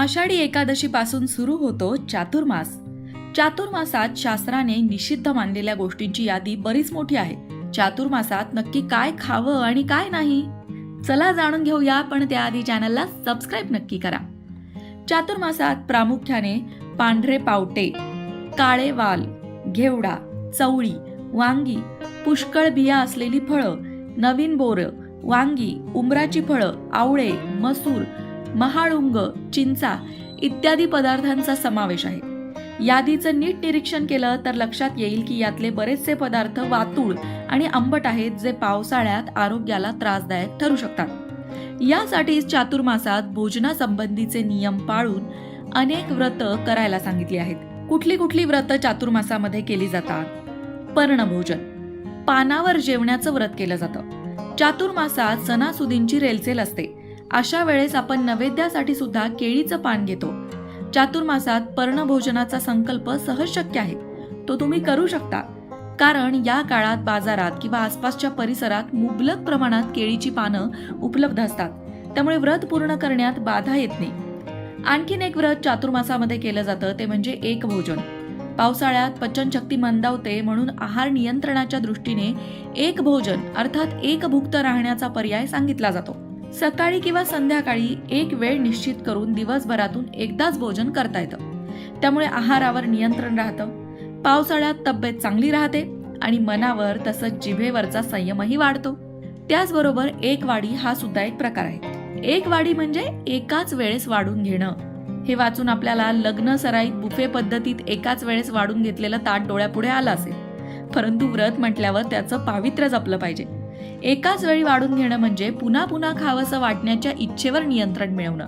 आषाढी एकादशीपासून सुरू होतो चातुर्मास. चातुर्मासात शास्त्राने निषिद्ध मानलेल्या गोष्टींची यादी बरीच मोठी आहे. चातुर्मासात नक्की काय खावं आणि काय नाही? चला जाणून घेऊया पण त्याआधी चॅनलला सबस्क्राईब नक्की करा. चातुर्मासात प्रामुख्याने पांढरे पावटे काळे वाल घेवडा चवळी वांगी पुष्कळ बिया असलेली फळं नवीन बोरं वांगी उमराची फळं आवळे मसूर महाळुंग चिंचा इत्यादी पदार्थांचा समावेश आहे. यादीचं नीट निरीक्षण केलं तर लक्षात येईल की यातले बरेचसे पदार्थ वातूळ आणि आंबट आहेत जे पावसाळ्यात आरोग्याला त्रासदायक ठरू शकतात. यासाठीच चातुर्मासात भोजनासंबंधीचे नियम पाळून अनेक व्रत करायला सांगितली आहेत. कुठली कुठली व्रत चातुर्मासामध्ये केली जातात? पर्णभोजन. पानावर जेवण्याचं व्रत केलं जातं. चातुर्मासात सणासुदींची रेलचेल असते. अशा वेळेस आपण नैवेद्यासाठी सुद्धा केळीचं पान घेतो. चातुर्मासात पर्णभोजनाचा संकल्प सहज शक्य आहे. तो तुम्ही करू शकता. कारण या काळात बाजारात किंवा आसपासच्या परिसरात मुबलक प्रमाणात केळीची पानं उपलब्ध असतात. त्यामुळे व्रत पूर्ण करण्यात बाधा येत नाही. आणखीन एक व्रत चातुर्मासामध्ये केलं जातं ते म्हणजे एक भोजन पावसाळ्यात पचनशक्ती मंदावते म्हणून आहार नियंत्रणाच्या दृष्टीने एक भोजन अर्थात एक भुक्त राहण्याचा पर्याय सांगितला जातो. सकाळी किंवा संध्याकाळी एक वेळ निश्चित करून दिवसभरातून एकदाच भोजन करता येतं. त्यामुळे आहारावर नियंत्रण राहतं. पावसाळ्यात तब्येत चांगली राहते आणि मनावर तसंच जिभेवरचा संयमही वाढतो. त्याचबरोबर एक वाढी हा सुद्धा एक प्रकार आहे. एक वाढी म्हणजे एकाच वेळेस वाढून घेणं. हे वाचून आपल्याला लग्न सराईत बुफे पद्धतीत एकाच वेळेस वाढून घेतलेलं ताट डोळ्यापुढे आलं असेल. परंतु व्रत म्हटल्यावर त्याचं पावित्र्य जपलं पाहिजे. एकाच वेळी वाढून घेणं म्हणजे पुन्हा पुन्हा खावंसं वाटण्याच्या इच्छेवर नियंत्रण मिळवणं.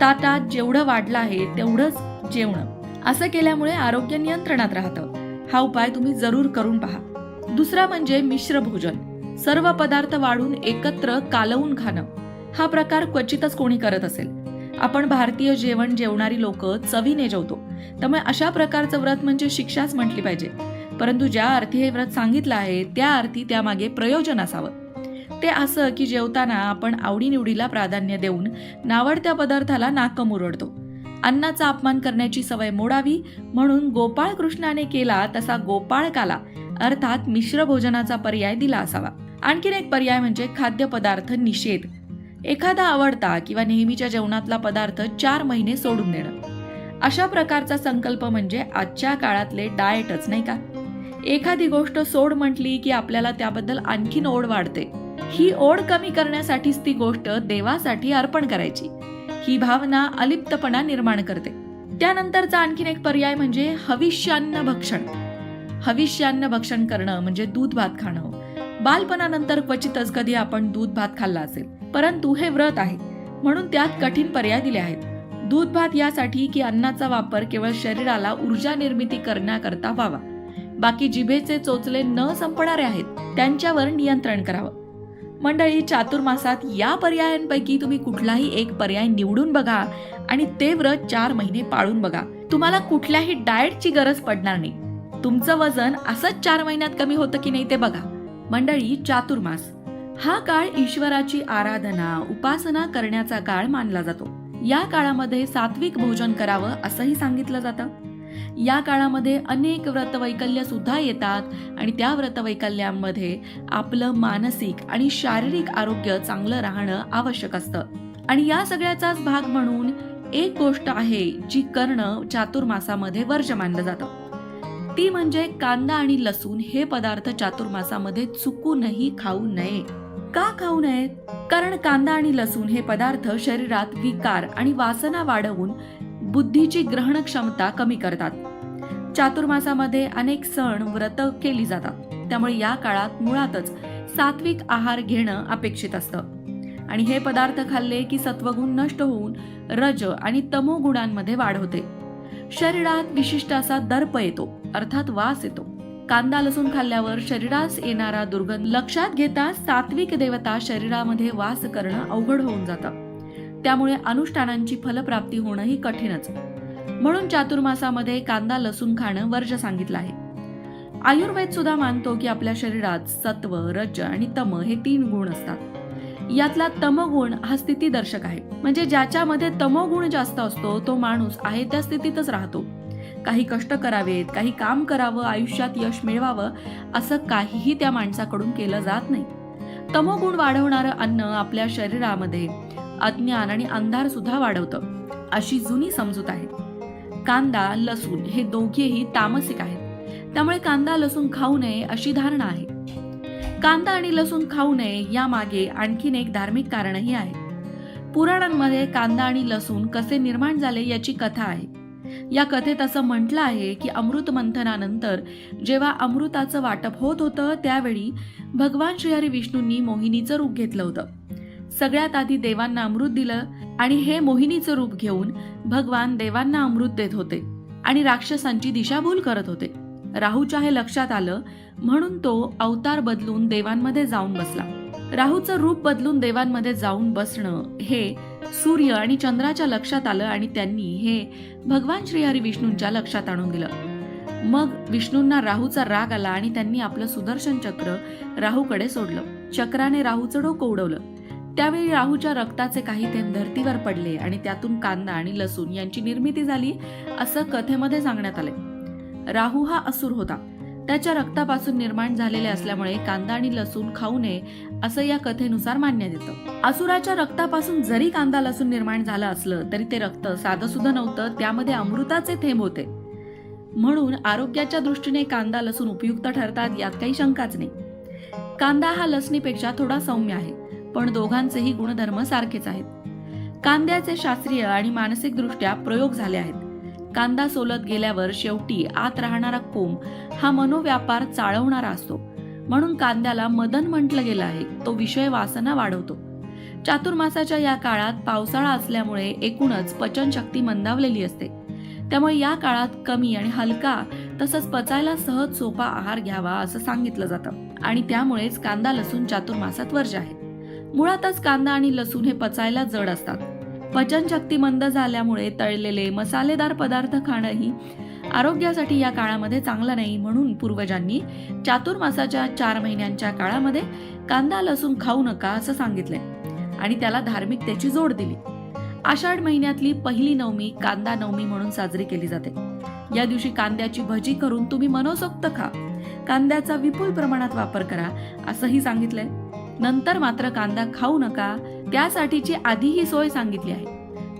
ताटात जेवढं वाढलं आहे तेवढंच जेवणं. असं केल्यामुळे आरोग्य नियंत्रणात राहतं. हा उपाय तुम्ही जरूर करून पहा. दुसरा म्हणजे मिश्र भोजन. सर्व पदार्थ वाढून एकत्र कालवून खाणं. हा प्रकार क्वचितच कोणी करत असेल. आपण भारतीय जेवण जेवणारी लोक चवीने जेवतो. त्यामुळे अशा प्रकारचं व्रत म्हणजे शिक्षाच म्हटली पाहिजे. परंतु ज्या अर्थी हे व्रत सांगितलं आहे त्या अर्थी त्यामागे प्रयोजन असावं. ते असं की जेवताना आपण आवडीनिवडीला प्राधान्य देऊन नावडत्या पदार्थाला नाकम उरडतो अन्नाचा अपमान करण्याची सवय मोडावी म्हणून गोपाळ कृष्णाने केला तसा गोपाळकाला अर्थात मिश्र भोजनाचा पर्याय दिला असावा. आणखीन एक पर्याय म्हणजे खाद्यपदार्थ निषेध. एखादा आवडता किंवा नेहमीच्या जेवणातला पदार्थ चार महिने सोडून देणं. अशा प्रकारचा संकल्प म्हणजे आजच्या काळातले डाएटच नाही का? एखादी गोष्ट सोड म्हटली की आपल्याला त्याबद्दल आणखीन ओढ वाढते. ही ओढ कमी करण्यासाठीच ती गोष्ट देवासाठी अर्पण करायची. ही भावना अलिप्तपणा निर्माण करते. त्यानंतरचा आणखीन एक पर्याय म्हणजे हविष्यान्न भक्षण. हविष्यान्न भक्षण करणं म्हणजे दूध भात खाणं. बालपणानंतर क्वचितच कधी आपण दूध भात खाल्ला असेल परंतु हे व्रत आहे. म्हणून त्यात कठीण पर्याय दिले आहेत. दूध भात यासाठी की अन्नाचा वापर केवळ शरीराला ऊर्जा निर्मिती करण्याकरता व्हावा. बाकी जिभेचे चोचले न संपणारे आहेत त्यांच्यावर नियंत्रण करावं. मंडळी चातुर्मासात या पर्यायांपैकी तुम्ही कुठलाही एक पर्याय निवडून बघा आणि ते व्रत चार महिने पाळून बघा. तुम्हाला कुठल्याही डाएटची गरज पडणार नाही. तुमचं वजन असंच चार महिन्यात कमी होतं की नाही ते बघा. मंडळी चातुर्मास. हा काळ ईश्वराची आराधना उपासना करण्याचा काळ मानला जातो. या काळामध्ये सात्विक भोजन करावं असंही सांगितलं जातं. या काळामध्ये अनेक व्रतवैकल्य सुद्धा येतात आणि त्या व्रतवैकल्यांमध्ये आपलं मानसिक आणि शारीरिक आरोग्य चांगलं राहणं आवश्यक असतं. आणि या सगळ्याचाच भाग म्हणून एक गोष्ट आहे जी करणं चातुर्मासामध्ये वर्ज मानलं जातं. ती म्हणजे कांदा आणि लसूण हे पदार्थ चातुर्मासामध्ये चुकूनही खाऊ नये. का खाऊ नयेत? कारण कांदा आणि लसूण हे पदार्थ शरीरात विकार आणि वासना वाढवून बुद्धीची ग्रहण क्षमता कमी करतात. चातुर्मासामध्ये अनेक सण व्रत केली जातात. त्यामुळे या काळात मुळातच सात्विक आहार घेणं अपेक्षित असतं. आणि हे पदार्थ खाल्ले की सत्वगुण नष्ट होऊन रज आणि तमो गुणांमध्ये वाढ होते. शरीरात विशिष्ट असा दर्प येतो अर्थात वास येतो. कांदा लसूण खाल्ल्यावर शरीरास येणारा दुर्गंध लक्षात घेता सात्विक देवता शरीरामध्ये वास करणं अवघड होऊन जातं. त्यामुळे अनुष्ठानांची फलप्राप्ती होणंही कठीणच. म्हणून चातुर्मासामध्ये कांदा लसूण खाणं वर्ज सांगितलं आहे. आयुर्वेद सुद्धा मानतो की आपल्या शरीरात सत्व रज आणि तम हे तीन गुण असतात. यातला तमगुण हा स्थितीदर्शक आहे. म्हणजे ज्याच्यामध्ये तमोगुण जास्त असतो तो माणूस आहे त्या स्थितीतच राहतो. काही कष्ट करावेत काही काम करावं आयुष्यात यश मिळवावं असं काहीही त्या माणसाकडून केलं जात नाही. तमोगुण वाढवणारं अन्न आपल्या शरीरामध्ये अज्ञान आणि अंधार सुद्धा वाढवतं. अशी जुनी समजूत आहे कांदा लसूण हे दोघेही तामसिक आहेत. त्यामुळे कांदा लसूण खाऊ नये अशी धारणा आहे. कांदा आणि लसूण खाऊ नये यामागे आणखीन एक धार्मिक कारणही आहे. पुराणांमध्ये कांदा आणि लसूण कसे निर्माण झाले याची कथा आहे. या कथेत असं म्हटलं आहे की अमृत मंथनानंतर जेव्हा अमृताचं वाटप होत होतं त्यावेळी भगवान श्रीहरी विष्णूंनी मोहिनीचं रूप घेतलं होतं. सगळ्यात आधी देवांना अमृत दिलं आणि हे मोहिनीचं रूप घेऊन भगवान देवांना अमृत देत होते आणि राक्षसांची दिशाभूल करत होते. राहूच्या हे लक्षात आलं म्हणून तो अवतार बदलून देवांमध्ये जाऊन बसला. राहूचं रूप बदलून देवांमध्ये जाऊन बसणं हे सूर्य आणि चंद्राच्या लक्षात आलं आणि त्यांनी हे भगवान श्रीहरी विष्णूंच्या लक्षात आणून दिलं. मग विष्णूंना राहूचा राग आला आणि त्यांनी आपलं सुदर्शन चक्र राहूकडे सोडलं. चक्राने राहूचं डोकं उडवलं. त्यावेळी राहूच्या रक्ताचे काही थेंब धर्तीवर पडले आणि त्यातून कांदा आणि लसूण यांची निर्मिती झाली असं कथेमध्ये सांगण्यात आले राहू हा असुर होता. त्याच्या रक्तापासून निर्माण झालेले असल्यामुळे कांदा आणि लसूण खाऊ नये असं या कथेनुसार मान्य येतं असुराच्या रक्तापासून जरी कांदा लसूण निर्माण झालं असलं तरी ते रक्त साधं सुद्धा नव्हतं त्यामध्ये अमृताचे थेंब होते. म्हणून आरोग्याच्या दृष्टीने कांदा लसूण उपयुक्त ठरतात यात काही शंकाच नाही. कांदा हा लसणीपेक्षा थोडा सौम्य आहे. पण दोघांचेही गुणधर्म सारखेच आहेत. कांद्याचे शास्त्रीय आणि मानसिक दृष्ट्या प्रयोग झाले आहेत. कांदा सोलत गेल्यावर शेवटी आत राहणारा कोंब हा मनोव्यापार चाळवणारा असतो. म्हणून कांद्याला मदन म्हटलं गेलं आहे तो विषय वासना वाढवतो. चातुर्मासाच्या या काळात पावसाळा असल्यामुळे एकूणच पचनशक्ती मंदावलेली असते. त्यामुळे या काळात कमी आणि हलका तसंच पचायला सहज सोपा आहार घ्यावा असं सांगितलं जातं. आणि त्यामुळेच कांदा लसूण चातुर्मासात वर्ज आहे. मुळातच कांदा आणि लसूण हे पचायला जड असतात. पचनशक्ती मंद झाल्यामुळे तळलेले मसालेदार पदार्थ खाणंही आरोग्यासाठी या काळामध्ये चांगलं नाही म्हणून पूर्वजांनी चातुर्मासाच्या चार महिन्यांच्या काळामध्ये कांदा लसूण खाऊ नका असं सांगितलंय आणि त्याला धार्मिकतेची जोड दिली. आषाढ महिन्यातली पहिली नवमी कांदा नवमी म्हणून साजरी केली जाते. या दिवशी कांद्याची भजी करून तुम्ही मनोसोक्त खा. कांद्याचा विपुल प्रमाणात वापर करा असंही सांगितलंय. नंतर मात्र कांदा खाऊ नका त्यासाठीची आधी ही सोय सांगितली आहे.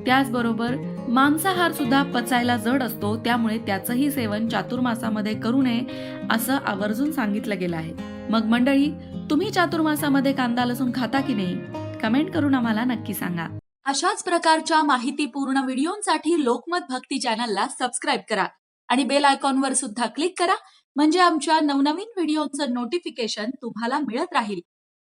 त्याचबरोबर मांसाहार सुद्धा पचायला जड असतो त्यामुळे त्याचंही सेवन चातुर्मासामध्ये करू नये असं आवर्जून सांगितलं गेलं आहे. मग मंडळी तुम्ही चातुर्मासामध्ये कांदा लसूण खाता की नाही? कमेंट करून आम्हाला नक्की सांगा. अशाच प्रकारच्या माहितीपूर्ण व्हिडिओंसाठी लोकमत भक्ती चॅनलला सबस्क्राईब करा आणि बेल आयकॉनवर सुद्धा क्लिक करा म्हणजे आमच्या नवनवीन व्हिडिओचं नोटिफिकेशन तुम्हाला मिळत राहील.